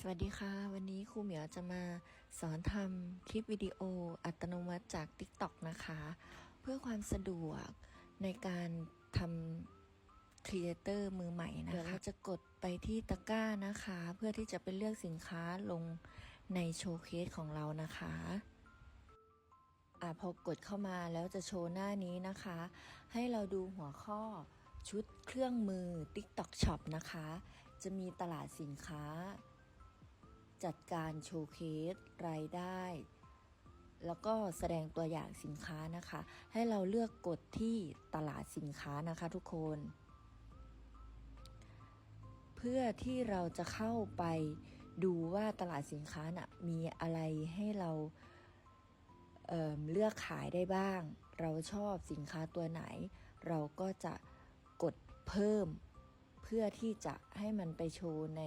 สวัสดีค่ะ วันนี้ครูเหมียวจะมาสอนทำคลิปวิดีโออัตโนมัติจาก TikTok นะคะ เพื่อความสะดวกในการทำครีเอเตอร์มือใหม่นะคะ เดี๋ยวเราจะกดไปที่ตะกร้านะคะ เพื่อที่จะไปเลือกสินค้าลงในโชว์เคสของเรานะคะอะพอกดเข้ามาแล้วจะโชว์หน้านี้นะคะ ให้เราดูหัวข้อชุดเครื่องมือ TikTok Shop นะคะ จะมีตลาดสินค้า จัดการโชว์เคสรายได้ แล้วก็แสดงตัวอย่างสินค้านะคะ ให้เราเลือกกดที่ตลาดสินค้านะคะทุกคน เพื่อที่เราจะเข้าไปดูว่าตลาดสินค้านะ่ะมีอะไรให้เราเเลือกขายได้บ้าง เราชอบสินค้าตัวไหน เราก็จะกดเพิ่ม เพื่อที่จะให้มันไปโชว์ใน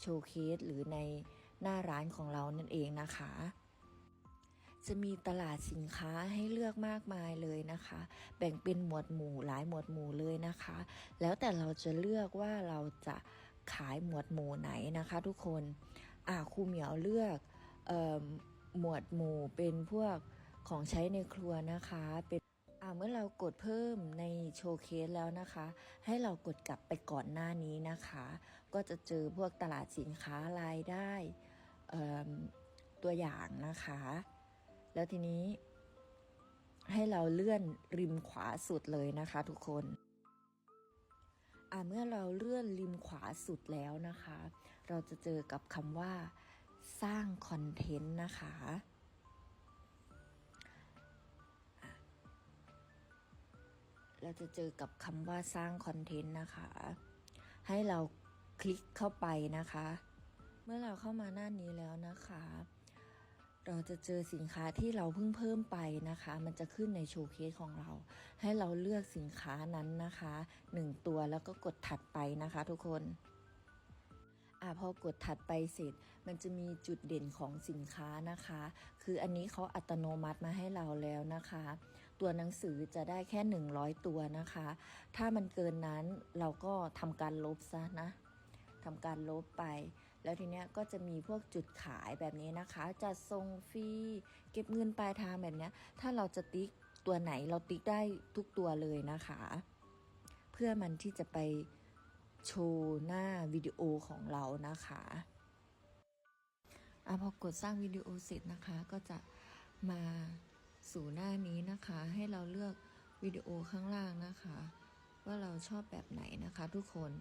โชว์เคสหรือใน หน้าร้านของเรานั่นเองนะคะ จะมีตลาดสินค้าให้เลือกมากมายเลยนะคะ แบ่งเป็นหมวดหมู่หลายหมวดหมู่เลยนะคะ แล้วแต่เราจะเลือกว่าเราจะขายหมวดหมู่ไหนนะคะ ทุกคนอ่าครูเหมียวเลือกออหมวดหมู่เป็นพวกของใช้ในครัวนะคะเป็นอ่าเมื่อเรากดเพิ่มในโชว์เคสแล้วนะคะ ให้เรากดกลับไปก่อนหน้านี้นะคะ ก็จะเจอพวกตลาดสินค้ารายได้ ตัวอย่างนะคะ แล้วทีนี้ ให้เราเลื่อนริมขวาสุดเลยนะคะ ทุกคนอ่าเมื่อเราเลื่อนริมขวาสุดแล้วนะคะ เราจะเจอกับคำว่า สร้างคอนเทนต์นะคะเราจะเจอกับคำว่าสร้างคอนเทนต์นะคะ ให้เราคลิกเข้าไปนะคะ มื่อเราเข้ามาหน้านี้แล้วนะคะ เราจะเจอสินค้าที่เราเพิ่งเพิ่มไปนะคะ มันจะขึ้นในโชว์เคสของเรา ให้เราเลือกสินค้านั้นนะคะหนึ่งตัวแล้วก็กดถัดไปนะคะทุกคนอ่าพอกดถัดไปเสร็จ มันจะมีจุดเด่นของสินค้านะคะ คืออันนี้เขาอัตโนมัติมาให้เราแล้วนะคะ ตัวหนังสือจะได้แค่ 100 ตัวนะคะ ถ้ามันเกินนั้นเราก็ทำการลบซะนะทำการลบไป แล้วทีเนี้ยก็จะมีพวกจุดขายแบบนี้นะคะจะส่งฟรีเก็บเงินปลายทางแบบเนี้ย ถ้าเราจะติ๊กตัวไหนเราติ๊กได้ทุกตัวเลยนะคะ เพื่อมันที่จะไปโชว์หน้าวิดีโอของเรานะคะอะพอกดสร้างวิดีโอเสร็จนะคะก็จะมาสู่หน้านี้นะคะ ให้เราเลือกวิดีโอข้างล่างนะคะ ว่าเราชอบแบบไหนนะคะทุกคน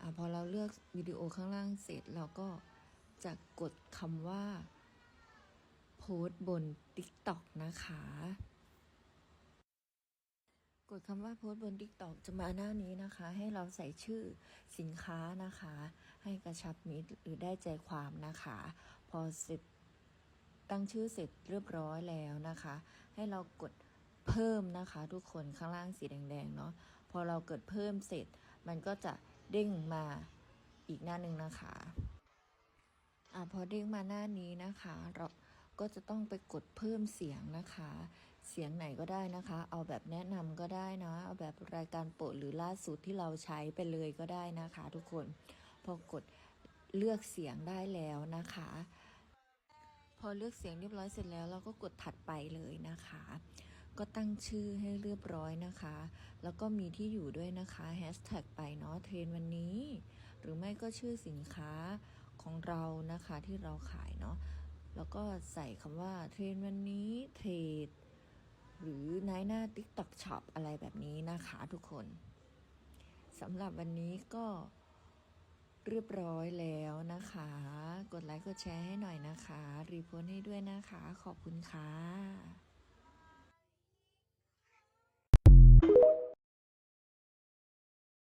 อพอเราเลือกวิดีโอข้างล่างเสร็จเราก็จะกดคำว่า โพสบน TikTok นะคะ กดคำว่าโพสบน TikTok จะมาหน้านี้นะคะ ให้เราใส่ชื่อสินค้านะคะ ให้กระชับมิตรหรือได้ใจความนะคะ พอเสร็จตั้งชื่อเสร็จเรียบร้อยแล้วนะคะ ให้เรากดเพิ่มนะคะ ทุกคนข้างล่างสีแดงๆเนาะพอเราเกิดเพิ่มเสร็จมันก็จะ เด้งมาอีกหน้าหนึ่งนะคะอ่าพอเด้งมาหน้านี้นะคะ เราก็จะต้องไปกดเพิ่มเสียงนะคะ เสียงไหนก็ได้นะคะ เอาแบบแนะนำก็ได้นะเอาแบบรายการโปรดหรือล่าสุดที่เราใช้ไปเลยก็ได้นะคะ ทุกคนพอกดเลือกเสียงได้แล้วนะคะ พอเลือกเสียงเรียบร้อยเสร็จแล้ว เราก็กดถัดไปเลยนะคะ ก็ตั้งชื่อให้เรียบร้อยนะคะ แล้วก็มีที่อยู่ด้วยนะคะแฮชแท็กไปเนาะเทรนวันนี้ หรือไม่ก็ชื่อสินค้าของเรานะคะที่เราขายเนาะแล้วก็ใส่คำว่าเทรนวันนี้เทรดหรือในหน้า TikTok Shop อะไรแบบนี้นะคะทุกคนสำหรับวันนี้ก็เรียบร้อยแล้วนะคะ กดไลค์กดแชร์ให้หน่อยนะคะ รีโพสให้ด้วยนะคะ ขอบคุณค่ะ